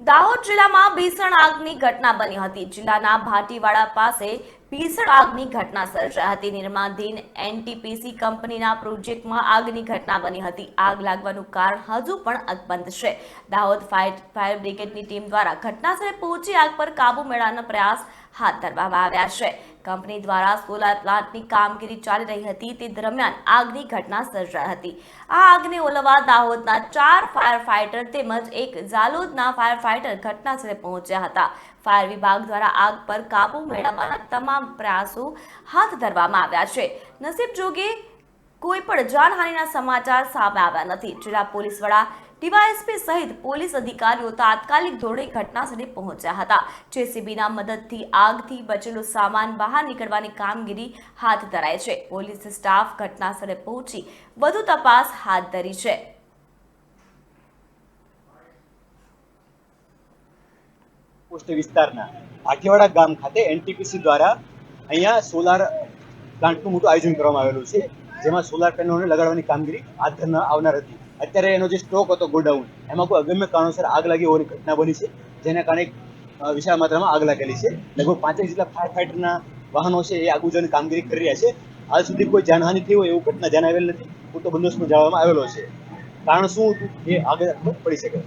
દાહોદ જિલ્લામાં ભીષણ આગની ઘટના બની હતી. જિલ્લાના ભાટીવાડા પાસે ભીષણ આગની ઘટના સર્જાઈ હતી. નિર્માણધીન એનટીપીસી કંપનીના પ્રોજેક્ટમાં આગની ઘટના બની હતી. આગ લાગવાનું કારણ હજુ પણ અકબંધ છે. દાહોદ ફાયર ફાયર બ્રિગેડની ટીમ દ્વારા ઘટનાસ્થળે પહોંચી આગ પર કાબુ મેળવવાનો પ્રયાસ હાથ ધરવામાં આવ્યા છે. કંપની દ્વારા સોલાર પ્લાન્ટની કામગીરી ચાલી રહી હતી. તે દરમિયાન આગની ઘટના સર્જાઈ હતી. આ આગને ઓલવવા દાહોદના ચાર ફાયર ફાઇટર તેમજ એક ઝાલોદના ફાયર ફાઇટર ઘટનાસ્થળે પહોંચ્યા હતા. ફાયર વિભાગ દ્વારા આગ પર કાબુ મેળવવાના તમામ પ્રયાસો હાથ ધરવામાં આવ્યા છે. નસીબ જોગે કોઈ પણ જાનહાનિના સમાચાર સામે આવ્યા નથી. જિલ્લા પોલીસ વડા ડીવાયએસપી સહિત પોલીસ અધિકારીઓ તાત્કાલિક ધોરણે ઘટનાસ્થળે પહોંચ્યા હતા. જેસીબીના મદદથી આગથી બચેલો સામાન બહાર નીકળવાની કામગીરી હાથ ધરાય છે. પોલીસ સ્ટાફ ઘટનાસ્થળે પહોંચી વધુ તપાસ હાથ ધરી છે. પોસ્ટ વિસ્તારના ભાટીવાડા ગામ ખાતે એનટીપીસી દ્વારા અહીંયા સોલાર પ્લાન્ટનું મોટું આયોજન કરવામાં આવેલું છે. જેમાં સોલાર પેનલોને લગાડવાની કામગીરી હાથ આવનાર હતી. અત્યારે એનો જે સ્ટોક હતો ગોડાઉન એમાં કોઈ અગમ્ય કારણોસર આગ લાગી હોવાની ઘટના બની છે, જેના કારણે વિશાળ માત્રામાં આગ લાગેલી છે. લગભગ પાંચેક જેટલા ફાયર ફાઈટરના વાહનો છે એ આગ બુઝાવવાની કામગીરી કરી રહ્યા છે. હાલ સુધી કોઈ જાનહાનિ થઈ હોય એવું ઘટના જણાવેલ નથી. પૂરતો બંદોબસ્ત જાળવવામાં આવેલો છે. કારણ શું હતું? એ આગળ પડી શકે.